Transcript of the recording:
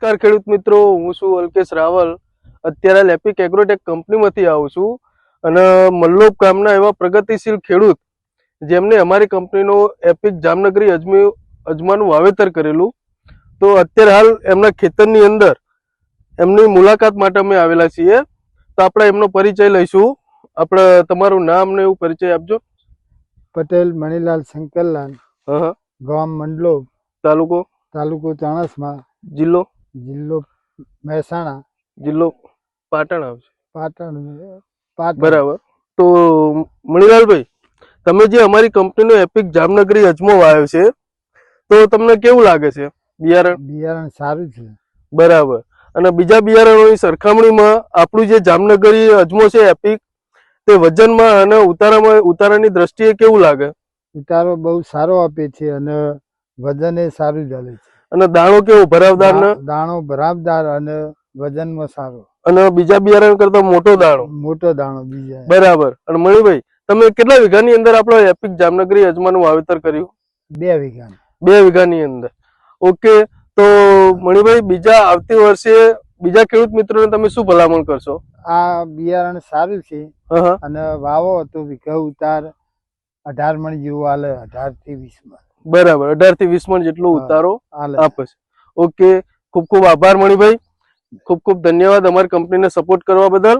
નમસ્કાર ખેડૂત મિત્રો હું છું અલ્કેશ રાવલ. અત્યારે લેપિક એગ્રોટેક કંપનીમાંથી આવું છું અને મલ્લોપ ગામના એવા પ્રગતિશીલ ખેડૂત જેમને અમારી કંપનીનો એપિક જામનગરી અજમી અજમાનું વાવેતર કરેલું. તો અત્યારે હાલ એમના ખેતરની અંદર એમની મુલાકાત માટે અમે આવેલા છીએ. તો આપણે એમનો પરિચય લઈશું. આપણે તમારું નામ ને એવું પરિચય આપજો. પટેલ મણીલાલ શંકરલાલ ગામ મંડલો તાલુકો? તાલુકો ચાણસમાં. જિલ્લો? જિલ્લો મહેસાણા. જિલ્લો પાટણ આવશે. પાટણ પાટણ. બરાબર. તો મણિલાલભાઈ તમે જે અમારી કંપનીનો એપિક જામનગરી અજમો વાવ્યો છે તો તમને કેવું લાગે છે? બિયારણ? બિયારણ સારું છે. બરાબર. અને બીજા બિયારણોની સરખામણીમાં આપણું જે જામનગરી અજમો છે એપિક તે વજનમાં અને ઉતારામાં ઉતારાની દ્રષ્ટિએ કેવું લાગે? ઉતારો બહુ સારો આપે છે અને વજન એ સારું ચાલે છે. અને દાણો કેવો ભરાવદાર ને દાણો ભરાવદાર અને વજનમાં સારો. અને બીજા બિયારણ કરતા મોટો દાણો? મોટો દાણો બીજા. બરાબર. અને મણિભાઈ તમે કેટલા વીઘાની અંદર આપણો એપિક જામનગરી અજમાનું વાવેતર કર્યું? બે વીઘા બે વીઘાની અંદર. ઓકે તો મણિભાઈ બીજા આવતી વર્ષે બીજા ખેડૂત મિત્રોને તમે શું ભલામણ કરશો? આ બિયારણ સારું છે. અને વાવો તો વીઘા ઉતાર અઢાર મણ જેવું હાલે અઢારથી વીસ મણ. બરાબર અઢારથી વીસ મણ જેટલો ઉતારો આપશે આપે છે. ઓકે ખૂબ ખૂબ આભાર મણિભાઈ. ખૂબ ખૂબ ધન્યવાદ અમારી કંપનીને સપોર્ટ કરવા બદલ.